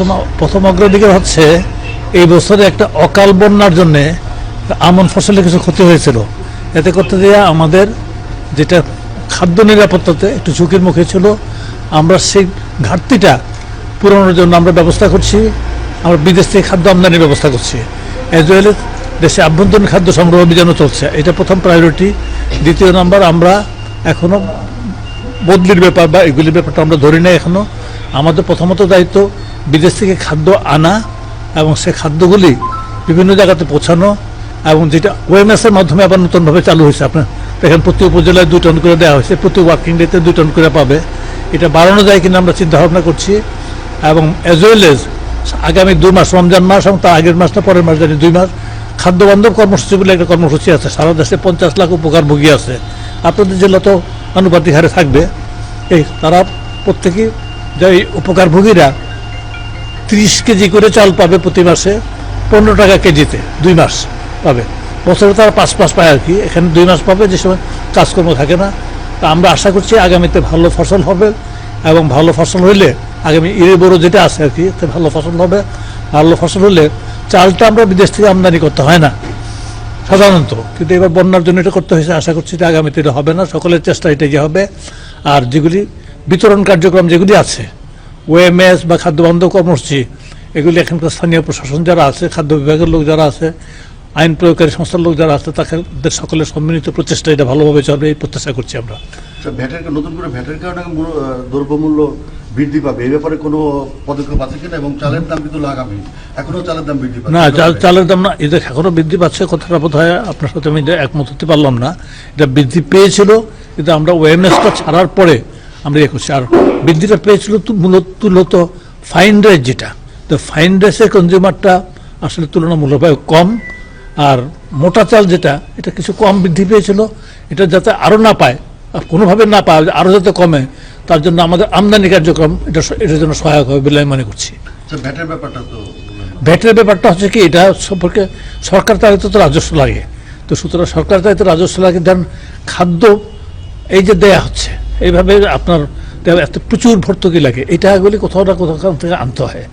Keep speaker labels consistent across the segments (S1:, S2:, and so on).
S1: প্রথম প্রথম অগ্রাধিকার হচ্ছে এই বছরে একটা অকাল বন্যার জন্য আমন ফসলের কিছু ক্ষতি হয়েছিল। এতে করতে দিয়ে আমাদের যেটা খাদ্য নিরাপত্তাতে একটু ঝুঁকির মুখে ছিল, আমরা সেই ঘাটতিটা পূরণের জন্য আমরা ব্যবস্থা করছি, আমরা বিদেশ থেকে খাদ্য আমদানির ব্যবস্থা করছি। এজ ওয়েল দেশে আভ্যন্তরীণ খাদ্য সংগ্রহ অভিযানও চলছে। এটা প্রথম প্রায়োরিটি দ্বিতীয় নম্বর, আমরা এখনও বদলির ব্যাপার বা এগুলির ব্যাপারটা আমরা ধরি না এখনও আমাদের প্রথমত দায়িত্ব বিদেশ থেকে খাদ্য আনা এবং সে খাদ্যগুলি বিভিন্ন জায়গাতে পৌঁছানো এবং যেটা ওএমএস এর মাধ্যমে আবার নতুনভাবে চালু হয়েছে। আপনার দেখেন প্রতি উপজেলায় দুই টন করে দেওয়া হয়েছে, প্রতি ওয়ার্কিং ডেতে দুই টন করে পাবে। এটা বাড়ানো যায় কিনা আমরা চিন্তা ভাবনা করছি। এবং এজ ওয়েল এজ আগামী দুই মাস, রমজান মাস এবং তার আগের মাসটা পরের মাস, জানি দুই মাস। খাদ্য বান্ধব কর্মসূচি বলে একটা কর্মসূচি আছে। সারা দেশে পঞ্চাশ লাখ উপকারভোগী আছে। আপনাদের জেলা তো আনুপাতিক হারে থাকবে, এই তারা প্রত্যেকেই যে উপকারভোগীরা ত্রিশ কেজি করে চাল পাবে প্রতি মাসে, পনেরো টাকা কেজিতে, দুই মাস পাবে। বছরে তারা পাঁচ মাস পায় আর কি, এখানে দুই মাস পাবে, যে সময় কাজকর্ম থাকে না। তা আমরা আশা করছি আগামীতে ভালো ফসল হবে এবং ভালো ফসল হইলে, আগামী ইরে বড় যেটা আছে আর কি ভালো ফসল হবে। ভালো ফসল হলে চালটা আমরা বিদেশ থেকে আমদানি করতে হয় না, সাধারণত। কিন্তু এবার বন্যার জন্য এটা করতে হয়েছে, আশা করছি যে আগামীতে এটা হবে না, সকলের চেষ্টা এটাই হবে। আর যেগুলি বিতরণ কার্যক্রম যেগুলি আছে ওএমএস বা খাদ্য বান্ধব কর্মসূচি এগুলি এখানকার স্থানীয় প্রশাসন যারা আছে খাদ্য বিভাগের লোক যারা আছে আইন প্রয়োগকারী সংস্থার লোক যারা আছে তাদের সকলের সম্মিলিত প্রচেষ্টা এটা ভালোভাবে চলবে এই প্রত্যাশা করছি আমরা।
S2: স্যার, ভ্যাটের নতুন করে ভ্যাটের কারণে দ্রব্যমূল্য বৃদ্ধি পাবে এই ব্যাপারে কোনো পদক্ষেপ আছে কিনা এবং চালের দাম কিন্তু লাগাবে? এখনও চালের দাম বৃদ্ধি পাচ্ছে।
S1: না চাল চালের দাম না এটা এখনও বৃদ্ধি পাচ্ছে কথাটা বোধ হয় আপনার সাথে আমি একমত হতে পারলাম না। এটা বৃদ্ধি পেয়েছিল কিন্তু আমরা ওএমএসটা ছাড়ার পরে আমরা ইয়ে করছি। আর বৃদ্ধিটা পেয়েছিল তো মূলত ফাইন রাইস যেটা। তো ফাইন রাইসের কনজিউমারটা আসলে তুলনামূলকভাবে কম আর মোটা চাল যেটা এটা কিছু কম বৃদ্ধি পেয়েছিল। এটা যাতে আরও না পায় আর কোনোভাবে না পায় আরও যাতে কমে তার জন্য আমাদের আমদানি কার্যক্রম এটা এটার জন্য সহায়ক হবে বলে আমি মনে করছি।
S2: ভ্যাটের ব্যাপারটা তো
S1: ভ্যাটের ব্যাপারটা হচ্ছে কি এটা সম্পর্কে সরকার তারিতে তো রাজস্ব লাগে। তো সুতরাং সরকার তারিতে রাজস্ব লাগে দেন খাদ্য এই যে দেয়া হচ্ছে এইভাবে আপনার এত প্রচুর ভর্তুকি লাগে। এটা এগুলি কোথাও না কোথাও থেকে আনতে হয়।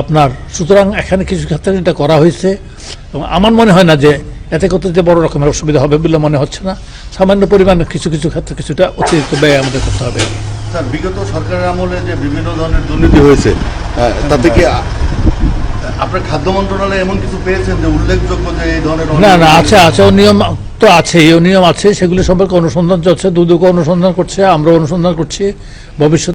S1: আপনার সুতরাং এখানে কিছু ক্ষেত্রে এটা করা হয়েছে। এবং আমার মনে হয় না যে এতে করতে যে বড় রকমের অসুবিধা হবে বলে মনে হচ্ছে না। সামান্য পরিমাণে কিছু কিছু ক্ষেত্রে কিছুটা অতিরিক্ত ব্যয় আমাদের করতে হবে।
S2: স্যার বিগত সরকারের আমলে যে বিভিন্ন ধরনের দুর্নীতি হয়েছে তাতে কি আপনার খাদ্য মন্ত্রণালয় এমন কিছু পেয়েছেন যে উল্লেখযোগ্য যে এই ধরনের
S1: না না আছে আছে ও নিয়ম তো আছে এই নিয়ম আছে, সেগুলি সম্পর্কে অনুসন্ধান চলছে দুদক অনুসন্ধান করছে আমরা অনুসন্ধান করছি ভবিষ্যতে